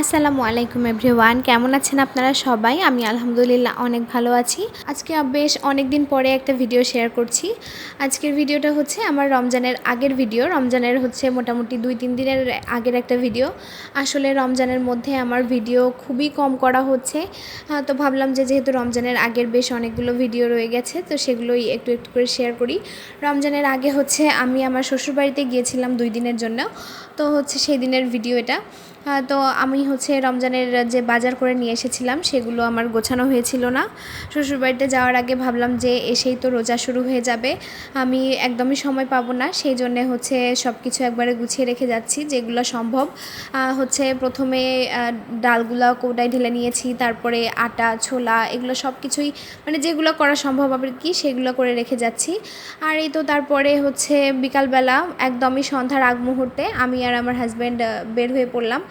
আসসালামু আলাইকুম এভরিওয়ান, কেমন আছেন আপনারা সবাই? আমি আলহামদুলিল্লাহ অনেক ভালো আছি। আজকে বেশ অনেক দিন পরে একটা ভিডিও শেয়ার করছি। আজকের ভিডিওটা হচ্ছে আমার রমজানের আগের ভিডিও। রমজানের হচ্ছে মোটামুটি দুই, তিন দিনের আগের একটা ভিডিও। আসলে রমজানের মধ্যে আমার ভিডিও খুবই কম করা হচ্ছে। তো ভাবলাম যে যেহেতু রমজানের আগের বেশ অনেকগুলো ভিডিও রয়ে গেছে, তো সেগুলোই একটু একটু করে শেয়ার করি। রমজানের আগে হচ্ছে আমি আমার শ্বশুরবাড়িতে গিয়েছিলাম দুই দিনের জন্য। তো হচ্ছে সেই দিনের ভিডিও এটা। তো আমি হচ্ছে রমজানের যে বাজার করে নিয়ে এসেছিলাম, সেগুলো আমার গোছানো হয়েছিল না। শ্বশুরবাড়িতে যাওয়ার আগে ভাবলাম যে এসেই তো রোজা শুরু হয়ে যাবে। আমি একদমই সময় পাবো না, সেই জন্যে হচ্ছে সব কিছু একবারে গুছিয়ে রেখে যাচ্ছি, যেগুলো সম্ভব। হচ্ছে প্রথমে ডালগুলো কৌটায় ঢেলে নিয়েছি, তারপরে আটা, ছোলা, এগুলো সব কিছুই মানে যেগুলো করা সম্ভব হবে কি, সেগুলো করে রেখে যাচ্ছি। আর এই তো তারপরে হচ্ছে বিকালবেলা, একদমই সন্ধ্যার আগ মুহূর্তে আমি আর আমার হাজব্যান্ড বের হয়ে পড়লাম।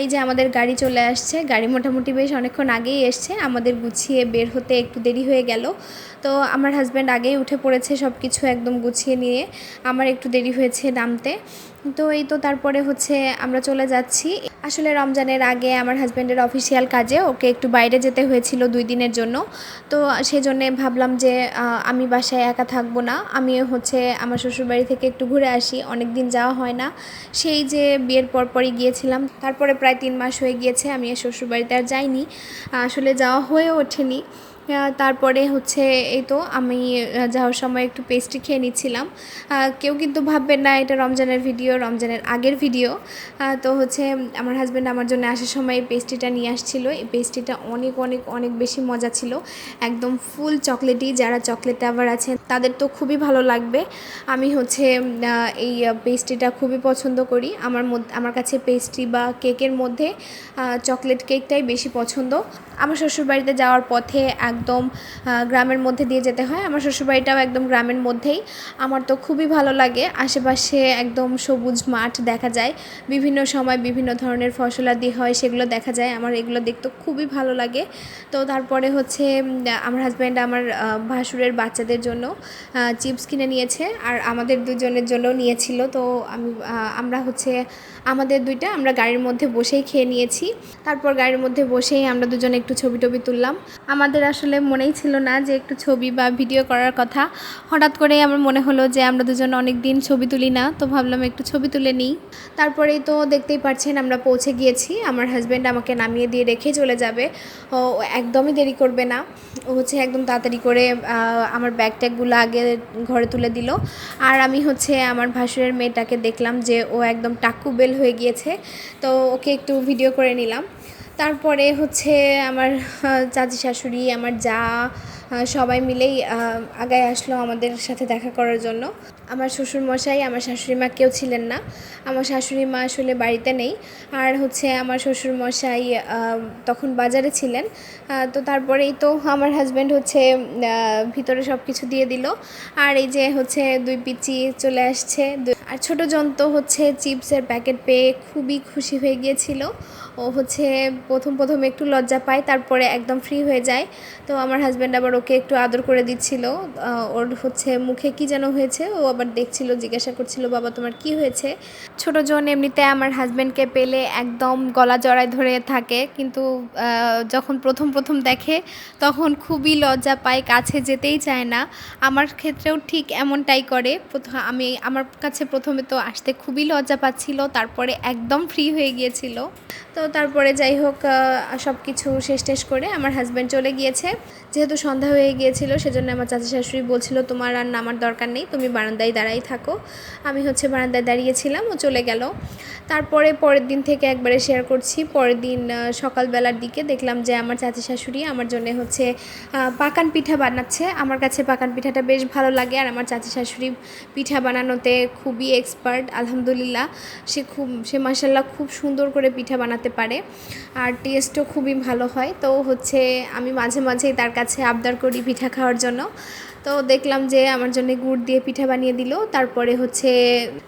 এই যে আমাদের গাড়ি চলে আসছে, গাড়ি মোটামুটি বেশ অনেকক্ষণ আগেই এসছে, আমাদের গুছিয়ে বের হতে একটু দেরি হয়ে গেল। তো আমার হাজব্যান্ড আগেই উঠে পড়েছে সব কিছু একদম গুছিয়ে নিয়ে। আমার একটু দেরি হয়েছে নামতে। তো এই তো তারপরে হচ্ছে আমরা চলে যাচ্ছি। আসলে রমজানের আগে আমার হাজব্যান্ডের অফিসিয়াল কাজে ওকে একটু বাইরে যেতে হয়েছিল দুই দিনের জন্য। তো সেজন্যে ভাবলাম যে আমি বাসায় একা থাকব না। আমি হচ্ছে আমার শ্বশুরবাড়ি থেকে একটু ঘুরে আসি অনেক দিন যাওয়া হয় না। সেই যে বিয়ের পরপরই গিয়েছিলাম। তারপরে প্রায় তিন মাস হয়ে গিয়েছে, আমি শ্বশুরবাড়িতে আর যাইনি। আসলে যাওয়া হয়ে ওঠেনি। তারপরে হচ্ছে এই তো আমি যাওয়ার সময় একটু পেস্ট্রি খেয়ে নিচ্ছিলাম। কেউ কিন্তু ভাববেন না, এটা রমজানের ভিডিও রমজানের আগের ভিডিও তো হচ্ছে আমার হাজব্যান্ড আমার জন্য আসার সময় এই পেস্ট্রিটা নিয়ে আসছিল। এই পেস্ট্রিটা অনেক অনেক অনেক বেশি মজা ছিল। একদম ফুল চকলেটই যারা চকলেট আবার আছেন, তাদের তো খুবই ভালো লাগবে। আমি হচ্ছে এই পেস্ট্রিটা খুবই পছন্দ করি। আমার আমার কাছে পেস্ট্রি বা কেকের মধ্যে চকলেট কেকটাই বেশি পছন্দ। আমার শ্বশুরবাড়িতে যাওয়ার পথে একদম গ্রামের মধ্যে দিয়ে যেতে হয়। আমার শ্বশুরবাড়িটাও একদম গ্রামের মধ্যেই। আমার তো খুবই ভালো লাগে। আশেপাশে একদম সবুজ মাঠ দেখা যায়। বিভিন্ন সময় বিভিন্ন ধরনের ফসলাদি হয়, সেগুলো দেখা যায়। আমার এগুলো দেখতে খুবই ভালো লাগে। তো তারপরে হচ্ছে আমার হাজব্যান্ড আমার ভাসুরের বাচ্চাদের জন্য চিপস কিনে নিয়েছে। আর আমাদের দুজনের জন্য নিয়েছিল। তো আমি আমরা হচ্ছে, আমাদের দুইটা আমরা গাড়ির মধ্যে বসেই খেয়ে নিয়েছি। তারপর গাড়ির মধ্যে বসেই আমরা দুজনে একটু ছবি টবি তুললাম। আমাদের আসলে মনেই ছিল না যে একটু ছবি বা ভিডিও করার কথা। হঠাৎ করেই আমার মনে হলো যে আমরা দুজন অনেক দিন ছবি তুলি না, তো ভাবলাম একটু ছবি তুলে নিই। তারপরেই তো দেখতেই পাচ্ছেন আমরা পৌঁছে গিয়েছি। আমার হাজব্যান্ড আমাকে নামিয়ে দিয়ে রেখে চলে যাবে। ও একদমই দেরি করবে না। ও হচ্ছে একদম তাড়াতাড়ি করে আমার ব্যাগ ট্যাগগুলো আগে ঘরে তুলে দিল। আর আমি হচ্ছে আমার ভাসুরের মেয়েটাকে দেখলাম যে ও একদম টাক্কু বেল হয়ে গিয়েছে। তো ওকে একটু ভিডিও করে নিলাম। তারপরে হচ্ছে আমার চাচি শাশুড়ি, আমার যা সবাই মিলেই আগায় আসলো আমাদের সাথে দেখা করার জন্য। আমার শ্বশুর মশাই আমার শাশুড়ি মা কেউ ছিলেন না। আমার শাশুড়ি মা আসলে বাড়িতে নেই। আর হচ্ছে আমার শ্বশুর মশাই তখন বাজারে ছিলেন। তো তারপরেই তো আমার হাজব্যান্ড হচ্ছে ভিতরে সব কিছু দিয়ে দিল। আর এই যে হচ্ছে দুই পিচি চলে আসছে আর ছোটো জন তো হচ্ছে চিপসের প্যাকেট পেয়ে খুবই খুশি হয়ে গিয়েছিল। ও হচ্ছে প্রথম প্রথম একটু লজ্জা পায়, তারপরে একদম ফ্রি হয়ে যায়। তো আমার হাজব্যান্ড আবার ওকে একটু আদর করে দিচ্ছিল। ওর হচ্ছে মুখে কি যেন হয়েছে, ও আবার দেখছিল, জিজ্ঞাসা করছিল, বাবা, তোমার কি হয়েছে? ছোট জন এমনিতে আমার হাজব্যান্ডকে পেলে একদম গলা জড়ায় ধরে থাকে। কিন্তু যখন প্রথম প্রথম দেখে, তখন খুবই লজ্জা পায়, কাছে যেতেই চায় না। আমার ক্ষেত্রেও ঠিক এমনটাই করে। আমি, আমার কাছে প্রথমে তো আসতে খুবই লজ্জা পাচ্ছিল তারপরে একদম ফ্রি হয়ে গিয়েছিল। তো তারপরে যাই হোক সব কিছু শেষ টেষ করে আমার হাজব্যান্ড চলে গিয়েছে। যেহেতু সন্ধ্যা হয়ে গিয়েছিল, সেজন্য আমার চাচা শাশুড়ি বলছিল, তোমার আর নামার দরকার নেই, তুমি বারান্দায় দাঁড়াই থাকো। আমি হচ্ছে বারান্দায় দাঁড়িয়েছিলাম, ও চলে গেল। তারপরে পরের দিন থেকে একবারে শেয়ার করছি। পরের দিন সকালবেলার দিকে দেখলাম যে আমার চাচি শাশুড়ি আমার জন্য হচ্ছে পাকান পিঠা বানাচ্ছে। আমার কাছে পাকান পিঠাটা বেশ ভালো লাগে আর আমার চাচি শাশুড়ি পিঠা বানানোতে খুবই এক্সপার্ট আলহামদুলিল্লাহ। সে খুব, সে মাসাল্লাহ খুব সুন্দর করে পিঠা বানাতে পারে। আর টেস্টও খুবই ভালো হয়। তো হচ্ছে আমি মাঝে মাঝেই তার কাছে আবদার করি পিঠা খাওয়ার জন্য। তো দেখলাম যে আমার জন্য গুড় দিয়ে পিঠা বানিয়ে দিল। তারপরে হচ্ছে,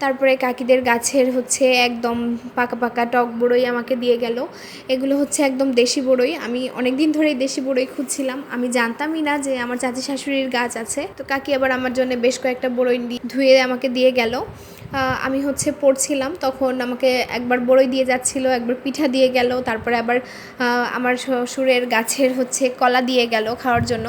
তারপরে কাকিদের গাছের হচ্ছে একদম পাকা পাকা টক বড়ই আমাকে দিয়ে গেল। এগুলো হচ্ছে একদম দেশি বড়ই। আমি অনেক দিন ধরেই দেশি বড়ই খুঁজছিলাম। আমি জানতামই না যে আমার চাচি শাশুড়ির গাছ আছে। তো কাকি আবার আমার জন্য বেশ কয়েকটা বড়ই ধুয়ে আমাকে দিয়ে গেল। আমি হচ্ছে পড়ছিলাম, তখন আমাকে একবার বড়ই দিয়ে যাচ্ছিল, একবার পিঠা দিয়ে গেল, তারপরে আবার আমার শ্বশুরের গাছের হচ্ছে কলা দিয়ে গেল খাওয়ার জন্য।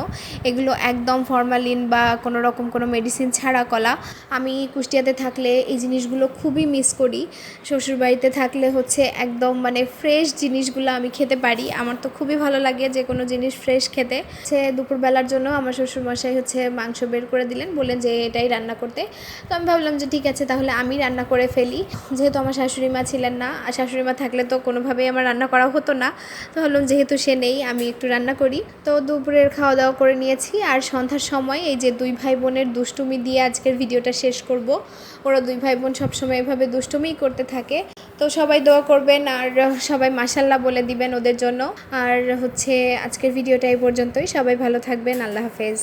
এগুলো একদম ফরমালিন বা কোনো রকম কোনো মেডিসিন ছাড়া কলা। আমি কুষ্টিয়াতে থাকলে এই জিনিসগুলো খুবই মিস করি। শ্বশুরবাড়িতে থাকলে হচ্ছে একদম মানে ফ্রেশ জিনিসগুলো আমি খেতে পারি। আমার তো খুবই ভালো লাগে যে কোনো জিনিস ফ্রেশ খেতে। সে দুপুরবেলার জন্য আমার শ্বশুরমশাই হচ্ছে মাংস বের করে দিলেন, বললেন যে এটাই রান্না করতে। তো আমি ভাবলাম যে ঠিক আছে, তাহলে আমি রান্না করে ফেলি। যেহেতু আমার শাশুড়ি মা ছিলেন না, আর শাশুড়ি মা থাকলে তো কোনোভাবেই আমার রান্না করা হতো না। তো ভাবলাম যেহেতু সে নেই, আমি একটু রান্না করি। তো দুপুরের খাওয়া দাওয়া করে নিয়েছি, আর সন্ধ্যার সময় এই যে দুই ভাই বোনের দুষ্টুমি দিয়ে আজকের ভিডিওটা শেষ করব। ওরা দুই ভাই বোন সবসময় এভাবে দুষ্টুমিই করতে থাকে। তো সবাই দোয়া করবেন, আর সবাই মাসাল্লাহ বলে দিবেন ওদের জন্য। আর হচ্ছে আজকের ভিডিওটা এই পর্যন্তই। সবাই ভালো থাকবেন, আল্লাহ হাফেজ।